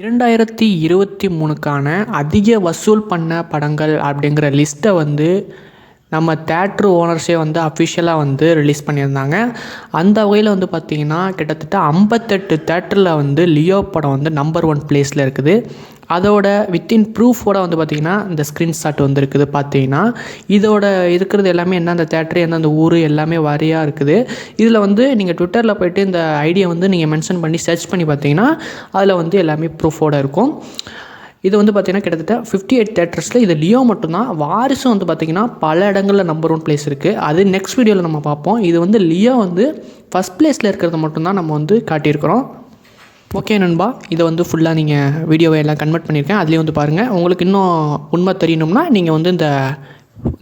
இரண்டாயிரத்தி இருபத்தி மூணுக்கான அதிக வசூல் பண்ண படங்கள் அப்படிங்கிற லிஸ்ட்டை வந்து நம்ம தேட்ரு ஓனர்ஸே வந்து அஃபிஷியலாக வந்து ரிலீஸ் பண்ணியிருந்தாங்க. அந்த வகையில் வந்து பார்த்திங்கன்னா கிட்டத்தட்ட ஐம்பத்தெட்டு தேட்டரில் வந்து லியோ படம் வந்து நம்பர் ஒன் பிளேஸில் இருக்குது. அதோட வித்தின் ப்ரூஃபோட வந்து பார்த்திங்கன்னா இந்த ஸ்க்ரீன்ஷாட் வந்து இருக்குது பார்த்தீங்கன்னா இதோட இருக்கிறது எல்லாமே என்ன அந்த தேட்ரு எந்தெந்த ஊர் எல்லாமே வாரியாக இருக்குது. இதில் வந்து நீங்கள் ட்விட்டரில் போய்ட்டு இந்த ஐடியா வந்து நீங்கள் மென்ஷன் பண்ணி சர்ச் பண்ணி பார்த்தீங்கன்னா அதில் வந்து எல்லாமே ப்ரூஃபோடு இருக்கும். இது வந்து பார்த்திங்கன்னா கிட்டத்தட்ட ஃபிஃப்டி எயிட் தேட்டர்ஸில் இது லியோ மட்டும்தான். வாரிசும் வந்து பார்த்திங்கன்னா பல இடங்களில் நம்பர் ஒன் பிளேஸ் இருக்குது அது நெக்ஸ்ட் வீடியோவில் நம்ம பார்ப்போம். இது வந்து லியோ வந்து ஃபஸ்ட் பிளேஸில் இருக்கிறது மட்டும்தான் நம்ம வந்து காட்டியிருக்கிறோம். ஓகே நண்பா இதை வந்து ஃபுல்லாக நீங்கள் வீடியோவை எல்லாம் கன்வெர்ட் பண்ணியிருக்கேன். அதுலேயும் வந்து பாருங்கள் உங்களுக்கு இன்னும் உண்மை தெரியணும்னா நீங்கள் வந்து இந்த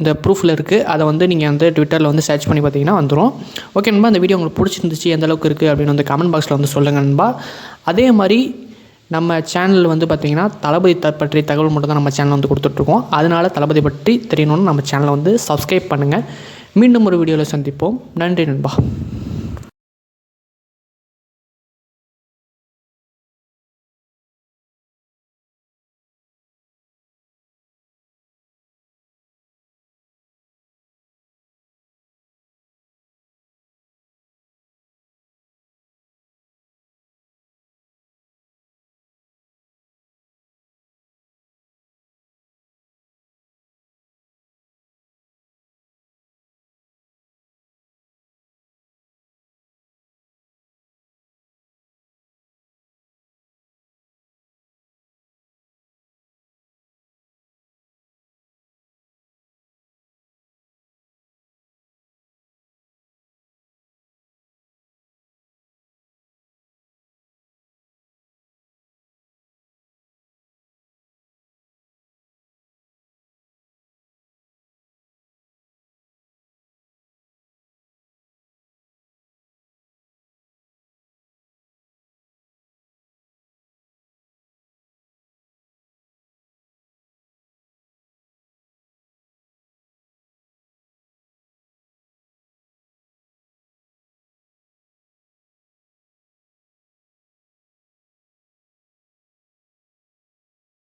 இந்த ப்ரூஃபில் இருக்குது அதை வந்து நீங்கள் வந்து ட்விட்டரில் வந்து சர்ச் பண்ணி பார்த்தீங்கன்னா வந்துடும் ஓகே நண்பா இந்த வீடியோ உங்களுக்கு பிடிச்சிருந்துச்சு எந்த அளவுக்கு இருக்குது அப்படின்னு வந்து கமெண்ட் பாக்ஸில் வந்து சொல்லுங்கள் நண்பா. அதே மாதிரி நம்ம சேனல் வந்து பார்த்திங்கன்னா தளபதி த பற்றி தகவல் மட்டும் தான் நம்ம சேனல் வந்து கொடுத்துட்ருக்கோம். அதனால் தளபதி பற்றி தெரியணும்னு நம்ம சேனலை வந்து சப்ஸ்கிரைப் பண்ணுங்கள் மீண்டும் ஒரு வீடியோவில் சந்திப்போம். நன்றி நண்பா.